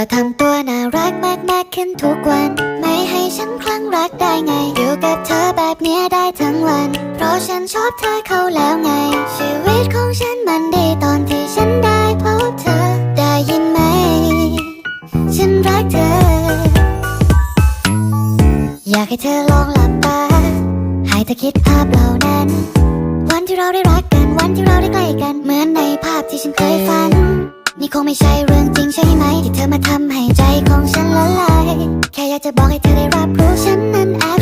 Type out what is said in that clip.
อทำตัวน่ารักมากมากๆขึ้นทุกวัน ไม่ให้ฉันคลั่งรักได้ไง อยู่กับเธอแบบเนี้ยได้ทั้งวัน เพราะฉันชอบเธอเขาแล้วไง ชีวิตของฉันมันดีตอนที่ฉันได้พบเธอ ได้ยินไหม ฉันรักเธอ อยากให้เธอลองหลับตา ให้เธอคิดภาพเหล่านั้น วันที่เราได้รักกัน วันที่เราได้ใกล้กัน เหมือนในภาพที่ฉันเคยฝัน นี่คงไม่ใช่เรื่องจริงใช่ไหม อยากจะบอกให้เธอได้รับรู้ฉันนั้นแอบ